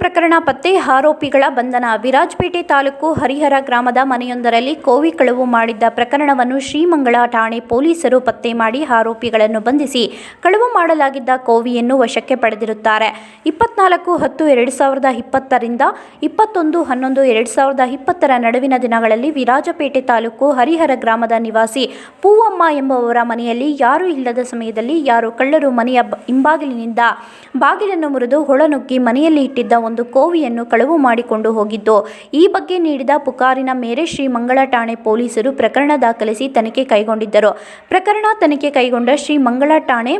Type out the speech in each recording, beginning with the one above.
ಪ್ರಕರಣ ಪತ್ತೆ, ಆರೋಪಿಗಳ ಬಂಧನ. ವಿರಾಜಪೇಟೆ ತಾಲೂಕು ಹರಿಹರ ಗ್ರಾಮದ ಮನೆಯೊಂದರಲ್ಲಿ ಕೋವಿ ಕಳವು ಮಾಡಿದ್ದ ಪ್ರಕರಣವನ್ನು ಶ್ರೀಮಂಗಳ ಠಾಣೆ ಪೊಲೀಸರು ಪತ್ತೆ ಮಾಡಿ ಆರೋಪಿಗಳನ್ನು ಬಂಧಿಸಿ ಕಳವು ಮಾಡಲಾಗಿದ್ದ ಕೋವಿಯನ್ನು ವಶಕ್ಕೆ ಪಡೆದಿರುತ್ತಾರೆ. ಇಪ್ಪತ್ನಾಲ್ಕು ಹತ್ತು ಎರಡು ಸಾವಿರದ ಇಪ್ಪತ್ತರಿಂದ ಇಪ್ಪತ್ತೊಂದು ಹನ್ನೊಂದು ಎರಡು ಸಾವಿರದ ಇಪ್ಪತ್ತರ ನಡುವಿನ ದಿನಗಳಲ್ಲಿ ವಿರಾಜಪೇಟೆ ತಾಲೂಕು ಹರಿಹರ ಗ್ರಾಮದ ನಿವಾಸಿ ಪೂವಮ್ಮ ಎಂಬುವವರ ಮನೆಯಲ್ಲಿ ಯಾರೂ ಇಲ್ಲದ ಸಮಯದಲ್ಲಿ ಯಾರು ಕಳ್ಳರು ಮನೆಯ ಹಿಂಬಾಗಿಲಿನಿಂದ ಬಾಗಿಲನ್ನು ಮುರಿದು ಹೊಳನುಗ್ಗಿ ಮನೆಯಲ್ಲಿ ಇಟ್ಟಿದ್ದ ಒಂದು ಕೋವಿಯನ್ನು ಕಳವು ಮಾಡಿಕೊಂಡು ಹೋಗಿದ್ದು, ಈ ಬಗ್ಗೆ ನೀಡಿದ ಪುಕಾರಿನ ಮೇರೆ ಶ್ರೀ ಮಂಗಳ ಠಾಣೆ ಪೊಲೀಸರು ಪ್ರಕರಣ ದಾಖಲಿಸಿ ತನಿಖೆ ಕೈಗೊಂಡಿದ್ದರು. ಪ್ರಕರಣ ತನಿಖೆ ಕೈಗೊಂಡ ಶ್ರೀ ಮಂಗಳ ಠಾಣೆ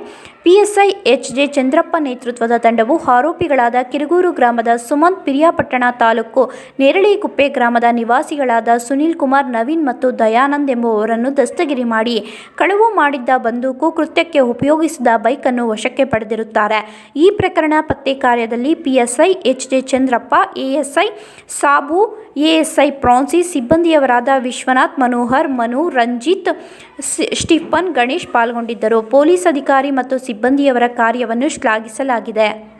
ಪಿಎಸ್ಐ ಎಚ್ ಜೆ ಚಂದ್ರಪ್ಪ ನೇತೃತ್ವದ ತಂಡವು ಆರೋಪಿಗಳಾದ ಕಿರುಗೂರು ಗ್ರಾಮದ ಸುಮಂತ್ ಪಿರಿಯಾಪಟ್ಟಣ ತಾಲೂಕು ನೇರಳಿಕುಪ್ಪೆ ಗ್ರಾಮದ ನಿವಾಸಿಗಳಾದ ಸುನೀಲ್ ಕುಮಾರ್, ನವೀನ್ ಮತ್ತು ದಯಾನಂದ್ ಎಂಬುವವರನ್ನು ದಸ್ತಗಿರಿ ಮಾಡಿ ಕಳವು ಮಾಡಿದ್ದ ಬಂದೂಕು ಕೃತ್ಯಕ್ಕೆ ಉಪಯೋಗಿಸಿದ ಬೈಕನ್ನು ವಶಕ್ಕೆ ಪಡೆದಿರುತ್ತಾರೆ. ಈ ಪ್ರಕರಣ ಪತ್ತೆ ಕಾರ್ಯದಲ್ಲಿ PSI H J Chandrappa ASI Sabu ASI Francy ಸಿಬ್ಬಂದಿಯವರಾದ Vishwanath, Manohar, Manu, Ranjith Stephen, Ganesh ಪಾಲ್ಗೊಂಡಿದ್ದರು. ಪೊಲೀಸ್ ಅಧಿಕಾರಿ ಮತ್ತು ಸಿಬ್ಬಂದಿಯವರ ಕಾರ್ಯವನ್ನು ಶ್ಲಾಘಿಸಲಾಗಿದೆ.